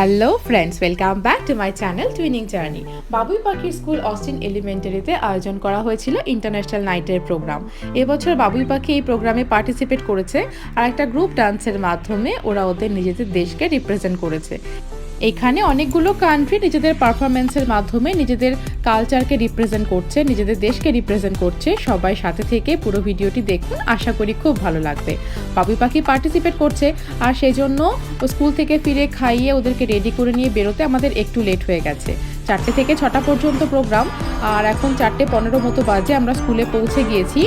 Hello friends welcome back to my channel twinning journey বাবুই পাখির school Austin এলিমেন্টারিতে আয়োজন করা হয়েছিল ইন্টারন্যাশনাল নাইটের প্রোগ্রাম। এবছর বাবুই পাখি এই প্রোগ্রামে পার্টিসিপেট করেছে আর একটা গ্রুপ ডান্সের মাধ্যমে ওরা ওদের নিজেদের দেশকে রিপ্রেজেন্ট করেছে। এখানে অনেকগুলো কান্ট্রি নিজেদের পারফরমেন্সের মাধ্যমে নিজেদের কালচারকে রিপ্রেজেন্ট করছে, নিজেদের দেশকে রিপ্রেজেন্ট করছে। সবাই সাথে থেকে পুরো ভিডিওটি দেখুন, আশা করি খুব ভালো লাগবে। বাবুই পাখি পার্টিসিপেট করছে, আর সেই জন্য স্কুল থেকে ফিরে খাইয়ে ওদেরকে রেডি করে নিয়ে বেরোতে আমাদের একটু লেট হয়ে গেছে। চারটে থেকে ছটা পর্যন্ত প্রোগ্রাম আর এখন চারটে পনেরো মতো বাজে আমরা স্কুলে পৌঁছে গিয়েছি।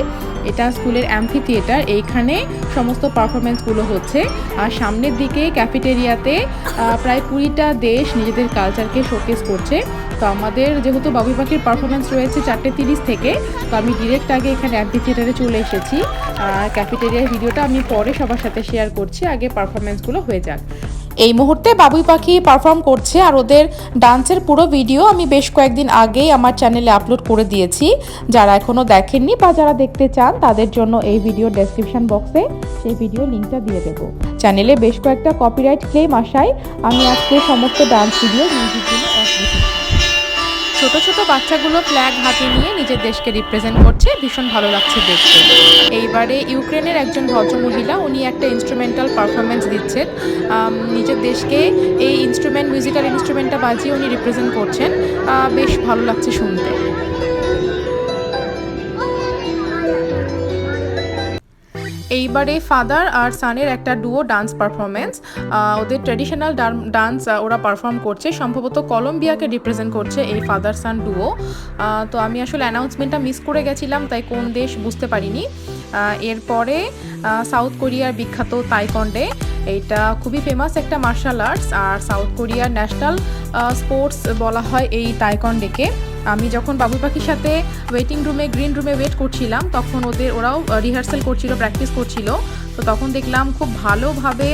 এটা স্কুলের অ্যাম্ফি থিয়েটার এইখানে সমস্ত পারফরমেন্সগুলো হচ্ছে। আর সামনের দিকে ক্যাফেটেরিয়াতে প্রায় কুড়িটা দেশ নিজেদের কালচারকে শোকেস করছে। তো আমাদের যেহেতু বাবুই পাখির পারফরমেন্স রয়েছে চারটে তিরিশ থেকে, তো আমি ডিরেক্ট আগে এখানে অ্যাম্পি থিয়েটারে চলে এসেছি। আর ক্যাফেটেরিয়ার ভিডিওটা আমি পরে সবার সাথে শেয়ার করছি, আগে পারফরমেন্সগুলো হয়ে যাক। এই মুহূর্তে বাবুই পাখি পারফর্ম করছে আর ওদের ডান্সের পুরো ভিডিও আমি বেশ কয়েকদিন আগেই আমার চ্যানেলে আপলোড করে দিয়েছি। যারা এখনও দেখেননি বা যারা দেখতে চান, তাদের জন্য এই ভিডিও ডেসক্রিপশন বক্সে সেই ভিডিও লিঙ্কটা দিয়ে দেবো। চ্যানেলে বেশ কয়েকটা কপিরাইট ক্লেম আসায় আমি আজকে সমস্ত ডান্স ভিডিও মিউজিক ছোট ছোট বাচ্চাগুলো ফ্ল্যাগ হাতে নিয়ে নিজের দেশকে রিপ্রেজেন্ট করছে, ভীষণ ভালো লাগছে দেখতে। এইবারে ইউক্রেনের একজন ভদ্রমহিলা, উনি একটা ইনস্ট্রুমেন্টাল পারফরমেন্স দিচ্ছেন। নিজের দেশকে এই ইনস্ট্রুমেন্ট মিউজিক্যাল ইনস্ট্রুমেন্টটা বাজিয়ে উনি রিপ্রেজেন্ট করছেন। বেশ ভালো লাগছে শুনতে। এইবারে ফাদার আর সানের একটা ডুও ডান্স পারফরমেন্স ওদের ট্র্যাডিশনাল ডান্স ওরা পারফর্ম করছে। সম্ভবত কলম্বিয়াকে রিপ্রেজেন্ট করছে এই ফাদার সান ডুও তো আমি আসলে অ্যানাউন্সমেন্টটা মিস করে গেছিলাম, তাই কোন দেশ বুঝতে পারিনি। এরপরে সাউথ কোরিয়ার বিখ্যাত তাইকন্ডে, এইটা খুবই ফেমাস একটা মার্শাল আর্টস আর সাউথ কোরিয়ার ন্যাশনাল স্পোর্টস বলা হয় এই তাইকন্ডেকে। আমি যখন বাবুই পাখির সাথে ওয়েটিং রুমে গ্রিন রুমে ওয়েট করছিলাম, তখন ওদের, ওরাও রিহার্সাল করছিল প্র্যাকটিস করছিল। তো তখন দেখলাম খুব ভালোভাবে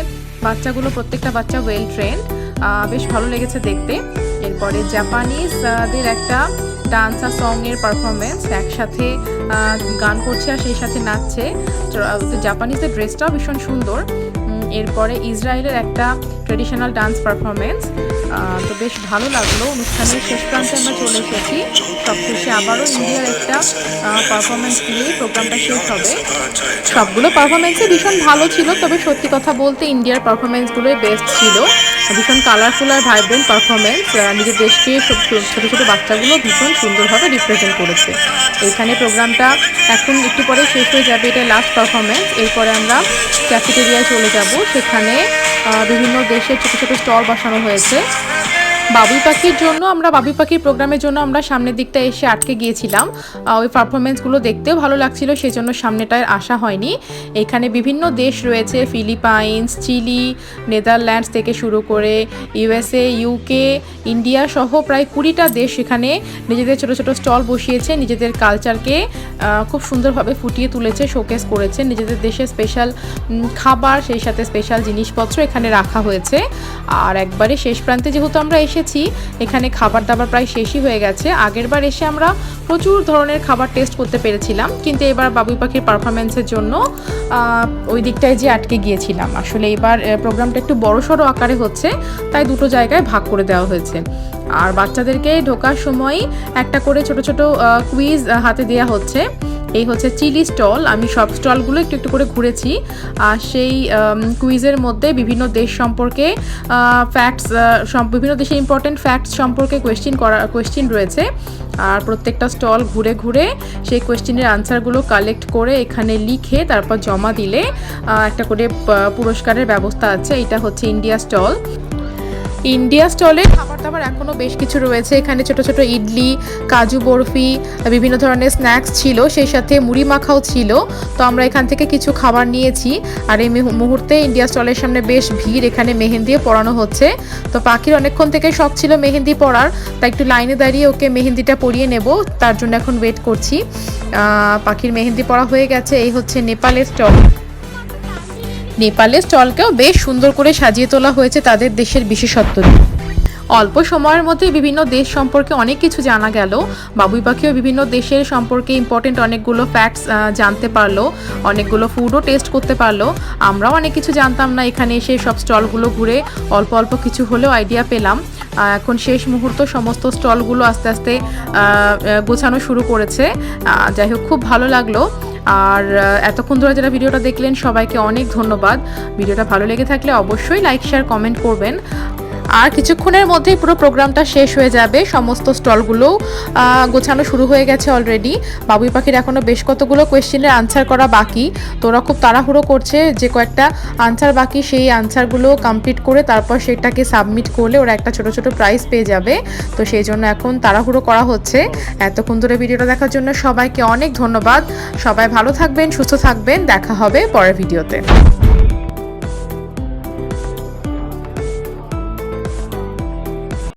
বাচ্চাগুলো, প্রত্যেকটা বাচ্চা ওয়েল ট্রেন্ড বেশ ভালো লেগেছে দেখতে। এরপরে জাপানিজদের একটা ডান্স আর সংয়ের পারফরমেন্স একসাথে গান করছে আর সেই সাথে নাচছে। জাপানিজদের ড্রেসটাও ভীষণ সুন্দর। এরপরে ইসরায়েলের একটা ট্রেডিশনাল ডান্স পারফরমেন্স তো বেশ ভালো লাগল। অনুষ্ঠানের শেষ প্রান্তে আমরা চলে এসেছি। সবশেষে আবারও ইন্ডিয়ার একটা পারফরমেন্স দিয়েই প্রোগ্রামটা শেষ হবে। সবগুলো পারফরমেন্সই ভীষণ ভালো ছিল, তবে সত্যি কথা বলতে ইন্ডিয়ার পারফরমেন্সগুলোই বেস্ট ছিল। ভীষণ কালারফুল আর ভাইব্রেন্ট পারফরমেন্স নিজের দেশকে ছোট, ছোটো বাচ্চাগুলো ভীষণ সুন্দরভাবে রিপ্রেজেন্ট করেছে। এখানে প্রোগ্রামটা এখন একটু পরে শেষ হয়ে যাবে, এটা লাস্ট পারফরমেন্স এরপরে আমরা ক্যাফেটেরিয়ায় চলে যাব। সেখানে বিভিন্ন দেশের ছোটো ছোটো স্টল বসানো হয়েছে। বাবুই পাখির জন্য, আমরা বাবুই পাখির প্রোগ্রামের জন্য আমরা সামনের দিকটা এসে আটকে গিয়েছিলাম। ওই পারফরমেন্সগুলো দেখতেও ভালো লাগছিল সেই জন্য সামনেটায় আসা হয়নি। এখানে বিভিন্ন দেশ রয়েছে ফিলিপাইন্স চিলি নেদারল্যান্ডস থেকে শুরু করে ইউএসএ ইউকে ইন্ডিয়া সহ প্রায় কুড়িটা দেশ এখানে নিজেদের ছোটো ছোটো স্টল বসিয়েছে, নিজেদের কালচারকে খুব সুন্দরভাবে ফুটিয়ে তুলেছে শোকেস করেছে। নিজেদের দেশে স্পেশাল খাবার, সেই সাথে স্পেশাল জিনিসপত্র এখানে রাখা হয়েছে। আর একবারে শেষ প্রান্তে যেহেতু আমরা এসেছি। এখানে খাবার দাবার প্রায় শেষই হয়ে গেছে। আগেরবার এসে আমরা প্রচুর ধরনের খাবার টেস্ট করতে পেরেছিলাম। কিন্তু এবার বাবুই পাখির পারফরমেন্সের জন্য ওই দিকটায় যে আটকে গিয়েছিলাম। আসলে এবার প্রোগ্রামটা একটু বড়সড় আকারে হচ্ছে, তাই দুটো জায়গায় ভাগ করে দেওয়া হয়েছে। আর বাচ্চাদেরকে ঢোকার সময় একটা করে ছোট ছোট কুইজ হাতে দেওয়া হচ্ছে। এই হচ্ছে চিলি স্টল। আমি সব স্টলগুলো একটু একটু করে ঘুরেছি। আর সেই কুইজের মধ্যে বিভিন্ন দেশ সম্পর্কে ফ্যাক্টস বিভিন্ন দেশে ইম্পর্টেন্ট ফ্যাক্টস সম্পর্কে কোয়েশ্চেন করা কোয়েশ্চেন রয়েছে। আর প্রত্যেকটা স্টল ঘুরে ঘুরে সেই কোয়েশ্চেনের আনসারগুলো কালেক্ট করে এখানে লিখে তারপর জমা দিলে একটা করে পুরস্কারের ব্যবস্থা আছে। এটা হচ্ছে ইন্ডিয়া স্টল ইন্ডিয়া স্টলে খাবার দাবার এখনও বেশ কিছু রয়েছে। এখানে ছোট ছোট ইডলি, কাজু বরফি, বিভিন্ন ধরনের স্ন্যাক্স ছিল, সেই সাথে মুড়ি মাখাও ছিল। তো আমরা এখান থেকে কিছু খাবার নিয়েছি। আর এই মুহূ- মুহূর্তে ইন্ডিয়া স্টলের সামনে বেশ ভিড়, এখানে মেহেন্দিও পরানো হচ্ছে। তো পাখির অনেকক্ষণ থেকে শখ ছিল মেহেন্দি পরার। তাই একটু লাইনে দাঁড়িয়ে ওকে মেহেন্দিটা পরিয়ে নেব। তার জন্য এখন ওয়েট করছি। পাখির মেহেন্দি পরা হয়ে গেছে। এই হচ্ছে নেপালের স্টল। নেপালের স্টলকেও বেশ সুন্দর করে সাজিয়ে তোলা হয়েছে তাদের দেশের বিশেষত্ব দিয়ে। অল্প সময়ের মধ্যে বিভিন্ন দেশ সম্পর্কে অনেক কিছু জানা গেল। বাবুই পাখিও বিভিন্ন দেশের সম্পর্কে ইম্পর্টেন্ট অনেকগুলো ফ্যাক্টস জানতে পারল, অনেকগুলো ফুডও টেস্ট করতে পারল। আমরাও অনেক কিছু জানতাম না, এখানে এসে সব স্টলগুলো ঘুরে অল্প অল্প কিছু হলেও আইডিয়া পেলাম। এখন শেষ মুহূর্ত সমস্ত স্টলগুলো আস্তে আস্তে গোছানো শুরু করেছে। যাই হোক, খুব ভালো লাগল। আর এতক্ষণ ধরে যারা ভিডিওটা দেখলেন, সবাইকে অনেক ধন্যবাদ। ভিডিওটা ভালো লেগে থাকলে অবশ্যই লাইক শেয়ার কমেন্ট করবেন। আর কিছুক্ষণের মধ্যেই পুরো প্রোগ্রামটা শেষ হয়ে যাবে। সমস্ত স্টলগুলোও আহ, গোছানো শুরু হয়ে গেছে অলরেডি বাবুই পাখির এখনও বেশ কতগুলো কোয়েশ্চেনের আনসার করা বাকি। তো ওরা খুব তাড়াহুড়ো করছে যে কয়েকটা আনসার বাকি সেই আনসারগুলো কমপ্লিট করে তারপর সেটাকে সাবমিট করলে ওরা একটা ছোট ছোট প্রাইজ পেয়ে যাবে। তো সেই জন্য এখন তাড়াহুড়ো করা হচ্ছে। এতক্ষণ ধরে ভিডিওটা দেখার জন্য সবাইকে অনেক ধন্যবাদ। সবাই ভালো থাকবেন সুস্থ থাকবেন। দেখা হবে পরের ভিডিওতে।